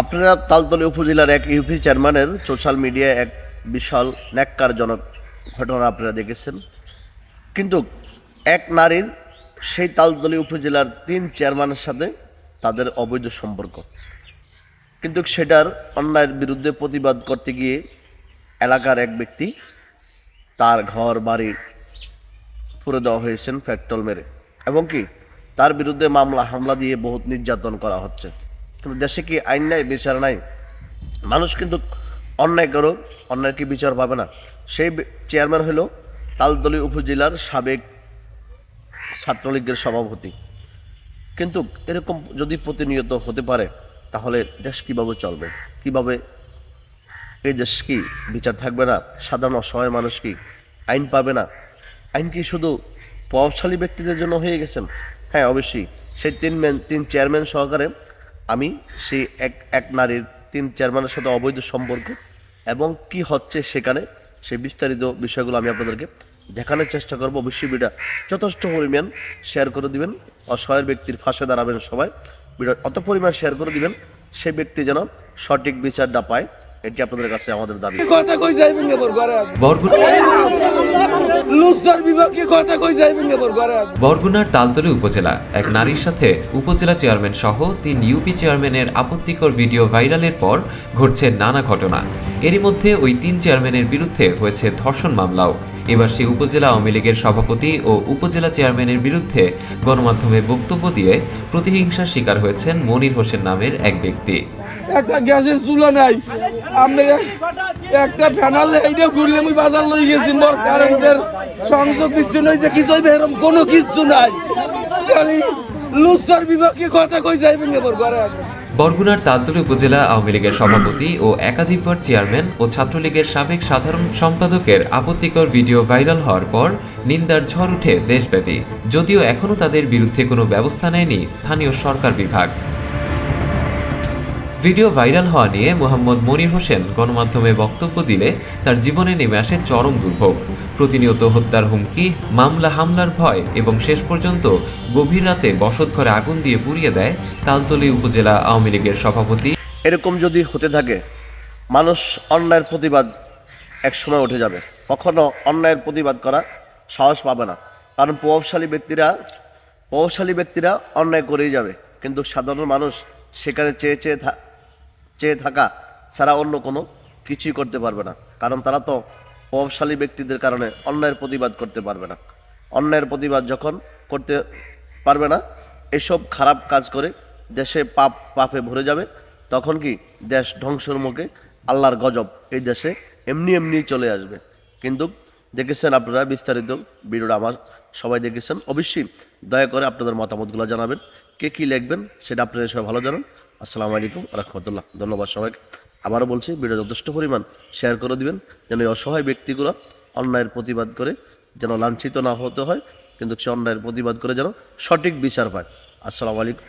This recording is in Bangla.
আপনারা তালতলী উপজেলার এক ইউপি চেয়ারম্যানের সোশ্যাল মিডিয়ায় এক বিশাল ন্যাক্কারজনক ঘটনা আপনারা দেখেছেন। কিন্তু এক নারীর সেই তালতলী উপজেলার তিন চেয়ারম্যানের সাথে তাদের অবৈধ সম্পর্ক। কিন্তু সেটার অন্যায়ের বিরুদ্ধে প্রতিবাদ করতে গিয়ে এলাকার এক ব্যক্তি তার ঘর, বাড়ি পুরে দেওয়া হয়েছেন ফ্যাক্টল মেরে। এবং কি, তার বিরুদ্ধে মামলা, হামলা দিয়ে বহুত নির্যাতন করা হচ্ছে। কিন্তু দেশে কি আইন নাই, বিচার নাই? মানুষ কিন্তু অন্যায় করো অন্যায় কি বিচার পাবে না? সেই চেয়ারম্যান হলো তালতলী উপজেলার সাবেক ছাত্রলীগের সভাপতি। কিন্তু এরকম যদি প্রতিনিয়ত হতে পারে, তাহলে দেশ কীভাবে চলবে? কীভাবে এই দেশ কি বিচার থাকবে না? সাধারণ অসহায় মানুষ কি আইন পাবে না? আইন কি শুধু প্রভাবশালী ব্যক্তিদের জন্য হয়ে গেছেন হ্যাঁ অবশ্যই। সেই তিন তিন চেয়ারম্যান সহকারে আমি সেই এক এক নারীর তিন চেয়ারম্যানের সাথে অবৈধ সম্পর্ক এবং কি হচ্ছে সেখানে সেই বিস্তারিত বিষয়গুলো আমি আপনাদেরকে দেখানোর চেষ্টা করব। অবশ্যই ভিডিও যথেষ্ট পরিমাণ শেয়ার করে দিবেন অসহায় ব্যক্তির ফাঁসে দাঁড়াবেন সবাই। ভিডিও অত পরিমাণ শেয়ার করে দিবেন সে ব্যক্তি যেন সঠিক বিচারটা পায় এটি আপনাদের কাছে আমাদের দাবি। বরগুনার তালতলী উপজেলা এক নারীর সাথে উপজেলা চেয়ারম্যান সহ তিন ইউপি চেয়ারম্যানের আপত্তিকর ভিডিও ভাইরালের পর ঘটছে নানা ঘটনা। এরই মধ্যে ওই তিন চেয়ারম্যানের বিরুদ্ধে হয়েছে ধর্ষণ মামলাও। এবার সেই উপজেলা আওয়ামী লীগের সভাপতি ও উপজেলা চেয়ারম্যানের বিরুদ্ধে গণমাধ্যমে বক্তব্য দিয়ে প্রতিহিংসার শিকার হয়েছেন মনির হোসেন নামের এক ব্যক্তি। একটা গ্যাসের চুলা নাই। আপনি একটা ফ্যানাল এইটা ঘুরলে আমি বাজার লই গেছি, মোর কারেন্টের সংযোগ দিচ্ছে নই যে কিছু এরকম কোনো কিছু নাই। খালি লুসার বিভাগে কথা কই যাইবেন গে বর ঘরে বরগুনার তালতলী উপজেলা আওয়ামী লীগের সভাপতি ও একাধিকবার চেয়ারম্যান ও ছাত্রলীগের সাবেক সাধারণ সম্পাদকের আপত্তিকর ভিডিও ভাইরাল হওয়ার পর নিন্দার ঝড় উঠে দেশব্যাপী, যদিও এখনও তাদের বিরুদ্ধে কোনো ব্যবস্থা নেয়নি স্থানীয় সরকার বিভাগ। ভিডিও ভাইরাল হওয়া নিয়ে মোহাম্মদ মনির হোসেন গণমাধ্যমে বক্তব্য দিলে তার জীবনে নেমে আসে চরম দুর্ভোগ। প্রতিনিয়ত হত্যার হুমকি, মামলা, হামলার ভয় এবং শেষ পর্যন্ত গভীর রাতে বসতঘরে আগুন দিয়ে পুড়িয়ে দেয় তালতলী উপজেলা আওয়ামী লীগের সভাপতি। এরকম যদি হতে থাকে, মানুষ অন্যায়ের প্রতিবাদ একসময় উঠে যাবে। কখনো অন্যায়ের প্রতিবাদ করা সাহস পাবে না। কারণ প্রভাবশালী ব্যক্তিরা প্রভাবশালী ব্যক্তিরা অন্যায় করেই যাবে। কিন্তু সাধারণ মানুষ সেখানে চেয়ে চেয়ে চেয়ে থাকা ছাড়া অন্য কোনো কিছুই করতে পারবে না। কারণ তারা তো প্রভাবশালী ব্যক্তিদের কারণে অন্যায়ের প্রতিবাদ করতে পারবে না। অন্যায়ের প্রতিবাদ যখন করতে পারবে না, এসব খারাপ কাজ করে দেশে পাপ, পাপে ভরে যাবে। তখন কি দেশ ধ্বংসের মুখে আল্লাহর গজব এই দেশে এমনি এমনি চলে আসবে? কিন্তু দেখেছেন আপনারা বিস্তারিত ভিডিওটা আমার সবাই দেখেছেন। অবশ্যই দয়া করে আপনাদের মতামতগুলো জানাবেন। কে কী লিখবেন সেটা আপনারা সবাই ভালো জানান। আসসালামু আলাইকুম রহমতুল্লাহ। ধন্যবাদ সবাইকে। আবারও বলছি ভিডিও যথেষ্ট পরিমাণ শেয়ার করে দিবেন, যেন এই অসহায় ব্যক্তিগুলো অন্যায়ের প্রতিবাদ করে যেন লাঞ্ছিত না হতে হয়, কিন্তু সে অন্যায়ের প্রতিবাদ করে যেন সঠিক বিচার পায়। আসসালামু আলাইকুম।